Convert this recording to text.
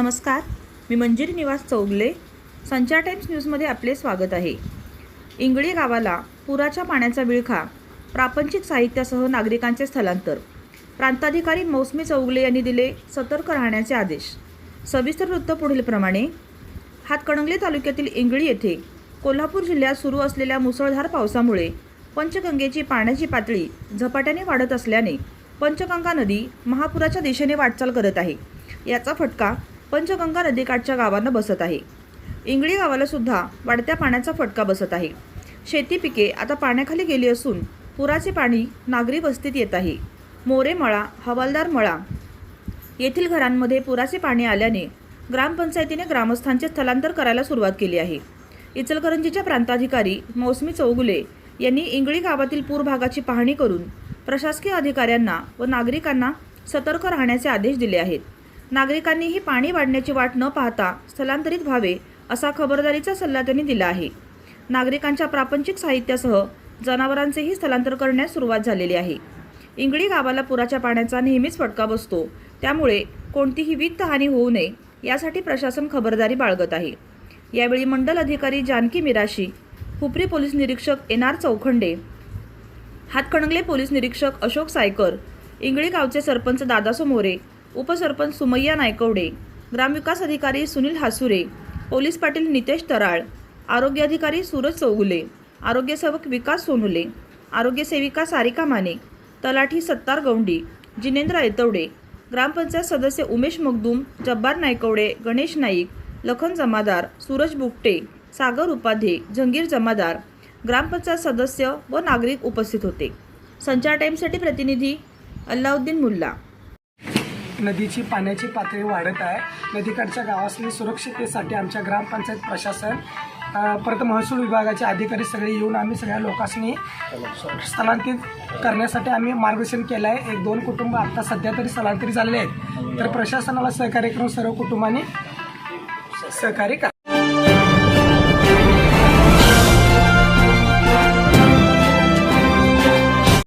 नमस्कार. मी मंजिरी निवास चौगले. संचार टाइम्स न्यूजमध्ये आपले स्वागत आहे. इंगळी गावाला पुराच्या पाण्याचा विळखा प्रापंचिक साहित्यासह नागरिकांचे स्थलांतर. प्रांताधिकारी मौसमी चौगले यांनी दिले सतर्क राहण्याचे आदेश. सविस्तर वृत्त पुढीलप्रमाणे. हातकणंगले तालुक्यातील इंगळी येथे कोल्हापूर जिल्ह्यात सुरू असलेल्या मुसळधार पावसामुळे पंचगंगेची पाण्याची पातळी झपाट्याने वाढत असल्याने पंचगंगा नदी महापुराच्या दिशेने वाटचाल करत आहे. याचा फटका पंचगंगा नदीकाठच्या गावांना बसत आहे. इंगळी गावाला सुद्धा वाढत्या पाण्याचा फटका बसत आहे. शेती पिके आता पाण्याखाली गेली असून पुराचे पाणी नागरी वस्तीत येत आहे. मोरे मळा हवालदार मळा येथील घरांमध्ये पुराचे पाणी आल्याने ग्रामपंचायतीने ग्रामस्थांचे स्थलांतर करायला सुरुवात केली आहे. इचलकरंजीच्या प्रांताधिकारी मौसमी चौगुले यांनी इंगळी गावातील पूर भागाची पाहणी करून प्रशासकीय अधिकाऱ्यांना व नागरिकांना सतर्क राहण्याचे आदेश दिले आहेत. नागरिकांनीही पाणी वाढण्याची वाट न पाहता स्थलांतरित व्हावे असा खबरदारीचा सल्ला त्यांनी दिला आहे. नागरिकांच्या प्रापंचिक साहित्यासह जनावरांचेही स्थलांतर करण्यास सुरुवात झालेली आहे. इंगळी गावाला पुराच्या पाण्याचा नेहमीच फटका बसतो. त्यामुळे कोणतीही वित्तहानी होऊ नये यासाठी प्रशासन खबरदारी बाळगत आहे. यावेळी मंडल अधिकारी जानकी मिराशी हुपरी पोलीस निरीक्षक N R Chaukhande Hatkanangale police निरीक्षक अशोक सायकर इंगळी गावचे सरपंच दादासो मोरे उपसरपंच सुमय्या नायकवडे ग्रामविकास अधिकारी सुनील हासुरे पोलीस पाटील नितेश तराळ आरोग्याधिकारी सूरज चौगुले आरोग्यसेवक विकास सोनुले आरोग्यसेविका सारिका माने तलाठी सत्तार गौंडी जिनेंद्र ऐतवडे ग्रामपंचायत सदस्य उमेश मगदूम जब्बार नायकवडे गणेश नाईक लखन जमादार सूरज बुकटे सागर उपाध्ये जंगीर जमादार ग्रामपंचायत सदस्य व नागरिक उपस्थित होते. संचार टाईमसाठी प्रतिनिधी अल्लाउद्दीन मुल्ला. नदीची पाण्याची पातळी वाढत आहे. नदीकडच्या गावासनी सुरक्षिततेसाठी आमच्या ग्रामपंचायत प्रशासन परत महसूल विभागाचे अधिकारी सगळे येऊन आम्ही सगळ्या लोकांनी स्थलांतरित करण्यासाठी आम्ही मार्गदर्शन केलं आहे एक दोन कुटुंब आता सध्या तरी स्थलांतरित झालेले आहेत. तर प्रशासनाला सहकार्य करून सर्व कुटुंबांनी सहकार्य करा.